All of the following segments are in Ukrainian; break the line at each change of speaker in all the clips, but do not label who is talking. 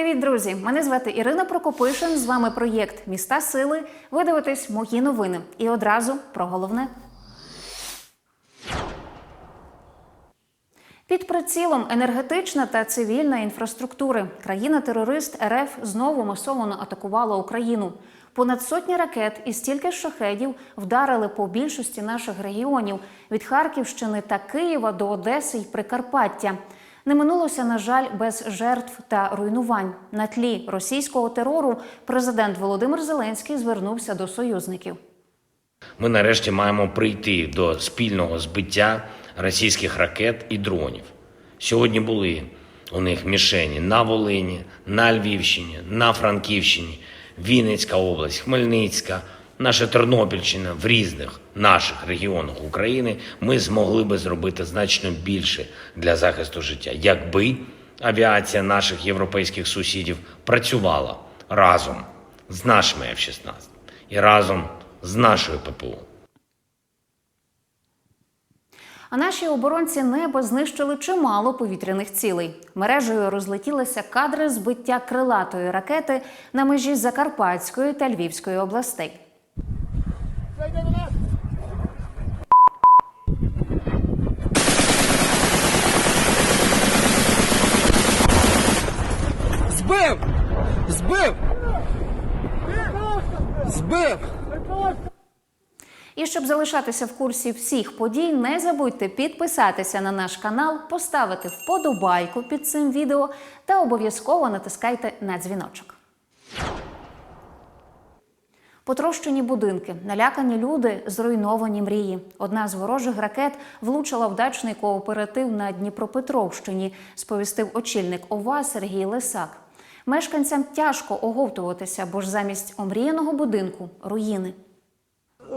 Привіт, друзі! Мене звати Ірина Прокопишин. З вами проєкт Міста Сили. Ви дивитесь мої новини. І одразу про головне. Під прицілом енергетична та цивільна інфраструктури. Країна-терорист РФ знову масово атакувала Україну. Понад сотні ракет і стільки ж шахедів вдарили по більшості наших регіонів від Харківщини та Києва до Одеси й Прикарпаття. Не минулося, на жаль, без жертв та руйнувань. На тлі російського терору президент Володимир Зеленський звернувся до союзників.
Ми нарешті маємо прийти до спільного збиття російських ракет і дронів. Сьогодні були у них мішені на Волині, на Львівщині, на Франківщині, Вінницька область, Хмельницька, наша Тернопільщина в різних наших регіонах України. Ми змогли би зробити значно більше для захисту життя, якби авіація наших європейських сусідів працювала разом з нашими F-16 і разом з нашою ППО.
А наші оборонці неба знищили чимало повітряних цілей. Мережею розлетілися кадри збиття крилатої ракети на межі Закарпатської та Львівської областей.
Збив! Збив! Збив!
І щоб залишатися в курсі всіх подій, не забудьте підписатися на наш канал, поставити вподобайку під цим відео та обов'язково натискайте на дзвіночок. Потрощені будинки, налякані люди, зруйновані мрії. Одна з ворожих ракет влучила в дачний кооператив на Дніпропетровщині, сповістив очільник ОВА Сергій Лисак. Мешканцям тяжко оговтуватися, бо ж замість омріяного будинку руїни.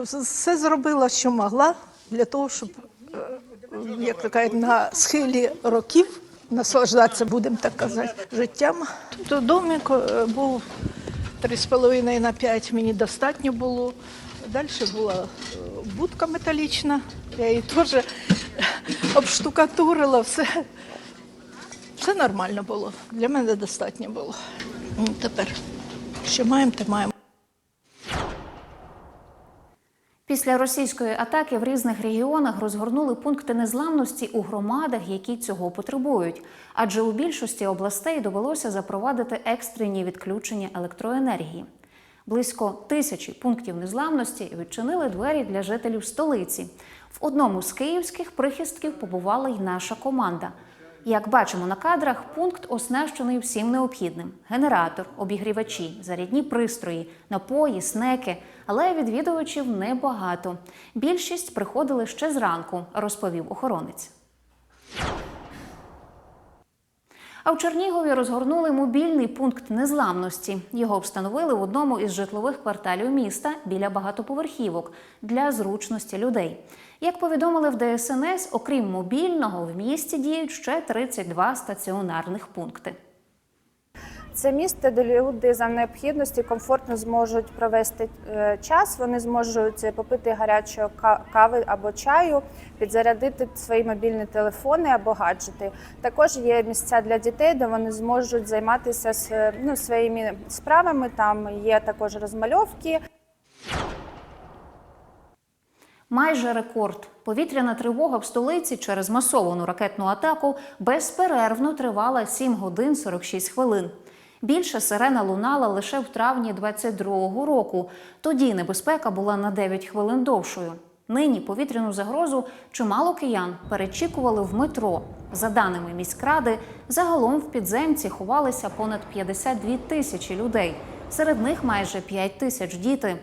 все зробила, що могла, для того, щоб, е, як то на схилі років наслаждатися, будемо так казати, життям. Тобто домик е, був 3,5 на 5 мені достатньо було. Далі була е, будка металічна, я її теж обштукатурила, все, все нормально було. Для мене достатньо було. Ну, Тепер, що маємо, те маємо.
Після російської атаки в різних регіонах розгорнули пункти незламності у громадах, які цього потребують. Адже у більшості областей довелося запровадити екстрені відключення електроенергії. Близько тисячі пунктів незламності відчинили двері для жителів столиці. В одному з київських прихистків побувала й наша команда. Як бачимо на кадрах, пункт оснащений всім необхідним: генератор, обігрівачі, зарядні пристрої, напої, снеки. Але відвідувачів небагато. Більшість приходили ще зранку, розповів охоронець. А в Чернігові розгорнули мобільний пункт незламності. Його встановили в одному із житлових кварталів міста біля багатоповерхівок для зручності людей. Як повідомили в ДСНС, окрім мобільного, в місті діють ще 32 стаціонарних пункти.
Це місце, де люди за необхідності комфортно зможуть провести е, час. Вони зможуть попити гарячої ка- кави або чаю, підзарядити свої мобільні телефони або гаджети. Також є місця для дітей, де вони зможуть займатися ну, своїми справами. Там є також розмальовки.
Майже рекорд. Повітряна тривога в столиці через масовану ракетну атаку безперервно тривала 7 годин 46 хвилин. Більше сирена лунала лише в травні 22-го року. Тоді небезпека була на 9 хвилин довшою. Нині повітряну загрозу чимало киян перечікували в метро. За даними міськради, загалом в підземці ховалися понад 52 тисячі людей. Серед них майже 5 тисяч діти.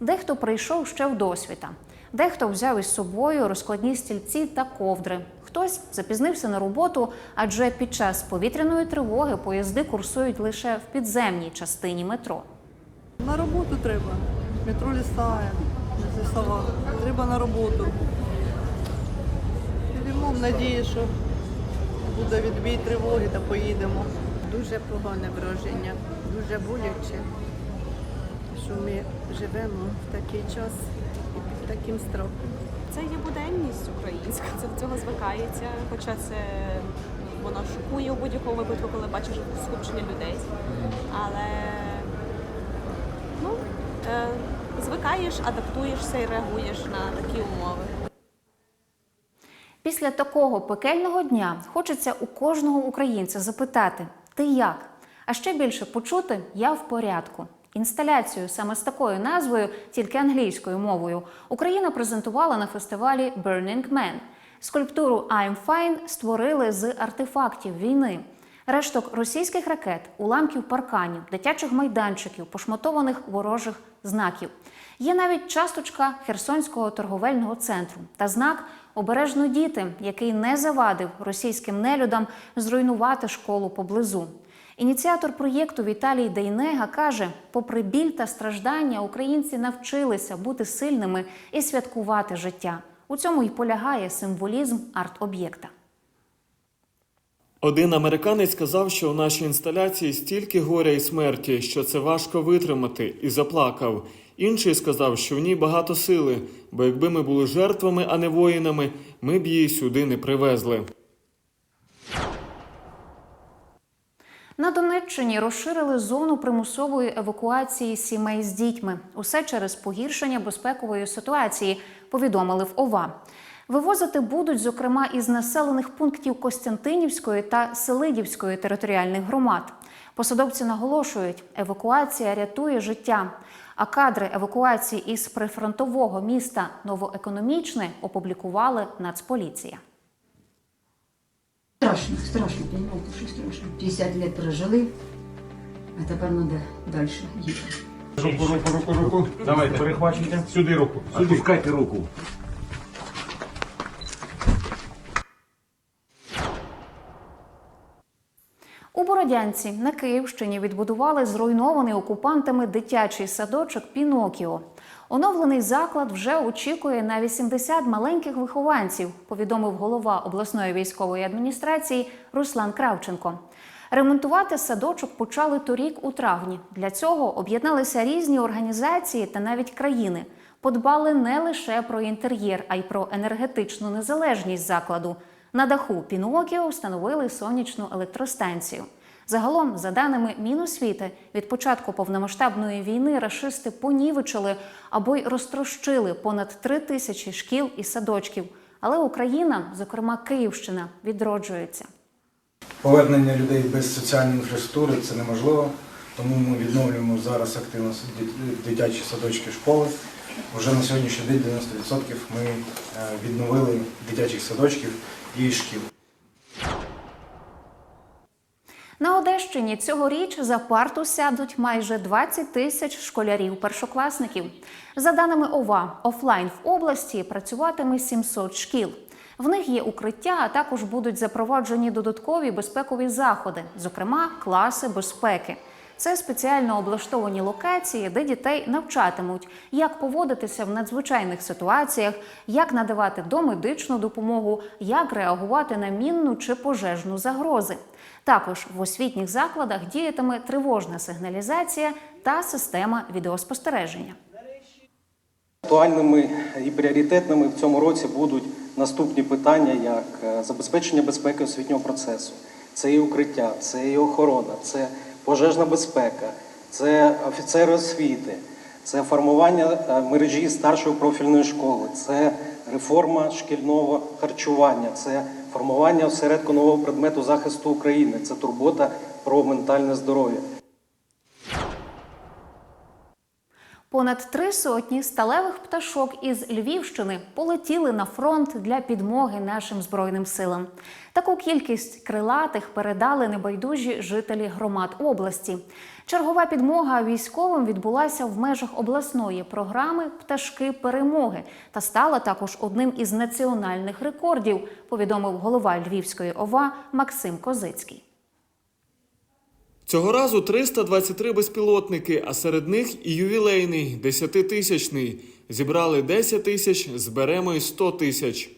Дехто прийшов ще в досвіта. Дехто взяв із собою розкладні стільці та ковдри. Хтось запізнився на роботу, адже під час повітряної тривоги поїзди курсують лише в підземній частині метро.
На роботу треба. Метро лістає, не лісова. Треба на роботу. Йдемо в надії, що буде відбій тривоги та поїдемо.
Дуже погане враження, дуже боляче, що ми живемо в такий час і під таким страхом.
Це є буденність українська, це до цього звикається, хоча це воно шокує у будь-якому випадку, коли бачиш скупчення людей. Але ну, е, звикаєш, адаптуєшся і реагуєш на такі умови.
Після такого пекельного дня хочеться у кожного українця запитати: ти як? А ще більше почути я в порядку. Інсталяцію саме з такою назвою, тільки англійською мовою, Україна презентувала на фестивалі Burning Man. Скульптуру I'm Fine створили з артефактів війни. Решток російських ракет, уламків парканів, дитячих майданчиків, пошматованих ворожих знаків. Є навіть часточка Херсонського торговельного центру та знак Обережно діти, який не завадив російським нелюдам зруйнувати школу поблизу. Ініціатор проєкту Віталій Дейнега каже: попри біль та страждання, українці навчилися бути сильними і святкувати життя. У цьому й полягає символізм арт-об'єкта.
Один американець сказав, що у нашій інсталяції стільки горя і смерті, що це важко витримати, і заплакав. Інший сказав, що в ній багато сили, бо якби ми були жертвами, а не воїнами, ми б її сюди не привезли.
На Донеччині розширили зону примусової евакуації сімей з дітьми. Усе через погіршення безпекової ситуації, повідомили в ОВА. Вивозити будуть, зокрема, із населених пунктів Костянтинівської та Селидівської територіальних громад. Посадовці наголошують, евакуація рятує життя. А кадри евакуації із прифронтового міста Новоекономічне опублікували Нацполіція.
Страшно, страшно, понимаете, что страшно. 50 лет прожили, а тепер надо дальше їхати.
Руку, руку, руку, руку. Давайте, перехвачуйте. Сюди руку. Сюди. Опускайте руку.
У Бородянці на Київщині відбудували зруйнований окупантами дитячий садочок Пінокіо. Оновлений заклад вже очікує на 80 маленьких вихованців, повідомив голова обласної військової адміністрації Руслан Кравченко. Ремонтувати садочок почали торік у травні. Для цього об'єдналися різні організації та навіть країни. Подбали не лише про інтер'єр, а й про енергетичну незалежність закладу. На даху Пінокіо встановили сонячну електростанцію. Загалом, за даними Міносвіти, від початку повномасштабної війни рашисти понівечили або й розтрощили понад три тисячі шкіл і садочків. Але Україна, зокрема Київщина, відроджується.
Повернення людей без соціальної інфраструктури це неможливо, тому ми відновлюємо зараз активно дитячі садочки школи. Уже на сьогоднішній день 90% ми е, відновили дитячих садочків і шкіл.
На Одещині цьогоріч за парту сядуть майже 20 тисяч школярів-першокласників. За даними ОВА, офлайн в області працюватиме 700 шкіл. В них є укриття, а також будуть запроваджені додаткові безпекові заходи, зокрема класи безпеки. Це спеціально облаштовані локації, де дітей навчатимуть, як поводитися в надзвичайних ситуаціях, як надавати домедичну допомогу, як реагувати на мінну чи пожежну загрози. Також в освітніх закладах діятиме тривожна сигналізація та система відеоспостереження.
Актуальними і пріоритетними в цьому році будуть наступні питання, як е, забезпечення безпеки освітнього процесу, це і укриття, це і охорона, це пожежна безпека, це офіцери освіти, це формування е, мережі старшої профільної школи, це реформа шкільного харчування, це формування осередку нового предмету захисту України, це турбота про ментальне здоров'я.
Понад три сотні сталевих пташок із Львівщини полетіли на фронт для підмоги нашим збройним силам. Таку кількість крилатих передали небайдужі жителі громад області. Чергова підмога військовим відбулася в межах обласної програми Пташки перемоги та стала також одним із національних рекордів. Повідомив голова Львівської ОВА Максим Козицький.
Цього разу 323 безпілотники, а серед них і ювілейний 10-тисячний. Зібрали 10 тисяч, зберемо й 100 тисяч.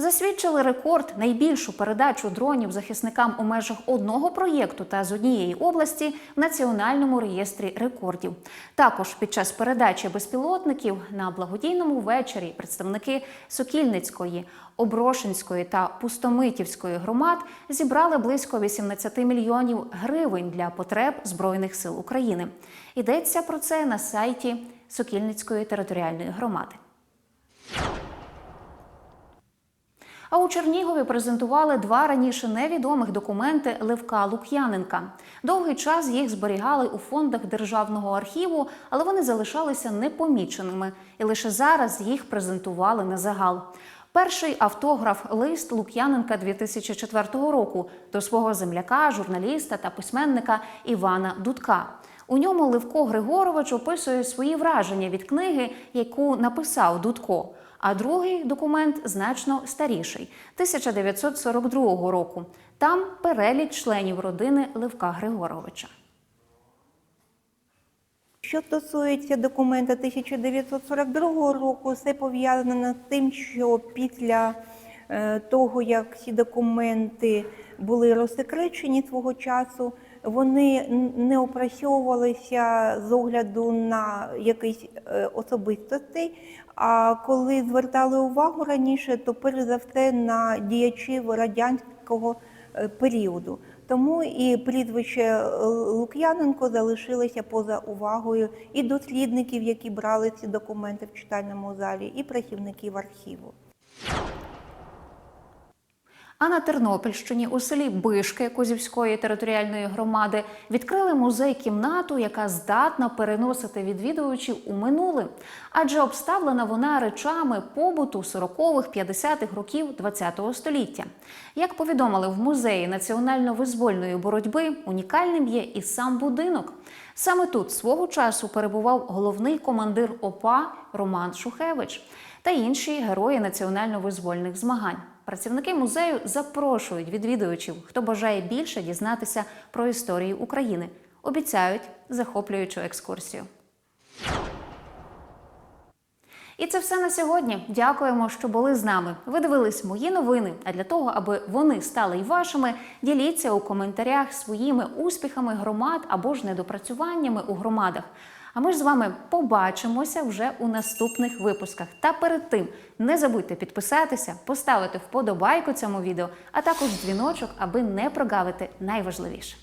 Засвідчили рекорд найбільшу передачу дронів захисникам у межах одного проєкту та з однієї області в національному реєстрі рекордів. Також під час передачі безпілотників на благодійному вечорі представники Сокільницької, Оброшинської та Пустомитівської громад зібрали близько 18 мільйонів гривень для потреб Збройних сил України. Йдеться про це на сайті Сокільницької територіальної громади. А у Чернігові презентували два раніше невідомих документи Левка Лук'яненка. Довгий час їх зберігали у фондах державного архіву, але вони залишалися непоміченими, і лише зараз їх презентували на загал. Перший автограф лист Лук'яненка 2004 року до свого земляка, журналіста та письменника Івана Дудка. У ньому Левко Григорович описує свої враження від книги, яку написав Дудко. А другий документ значно старіший 1942 року. Там перелік членів родини Левка Григоровича.
Що стосується документа 1942 року, це пов'язано з тим, що після е, того, як ці документи були розсекречені свого часу, вони не опрацьовувалися з огляду на якісь е, особистостей. А коли звертали увагу раніше, то перш за все на діячів радянського е, періоду. Тому і прізвище е, Лук'яненко залишилося поза увагою і дослідників, які брали ці документи в читальному залі, і працівників архіву.
А на Тернопільщині у селі Бишки Козівської територіальної громади відкрили музей-кімнату, яка здатна переносити відвідувачів у минуле, адже обставлена вона речами побуту 40-х, 50-х років ХХ століття. Як повідомили в музеї національно-визвольної боротьби, унікальним є і сам будинок. Саме тут свого часу перебував головний командир ОПА Роман Шухевич та інші герої національно-визвольних змагань. Працівники музею запрошують відвідувачів, хто бажає більше дізнатися про історію України. Обіцяють захоплюючу екскурсію. І це все на сьогодні. Дякуємо, що були з нами. Ви дивились мої новини. А для того, аби вони стали й вашими, діліться у коментарях своїми успіхами громад або ж недопрацюваннями у громадах. А ми ж з вами побачимося вже у наступних випусках. Та перед тим не забудьте підписатися, поставити вподобайку цьому відео, а також дзвіночок, аби не прогавити найважливіше.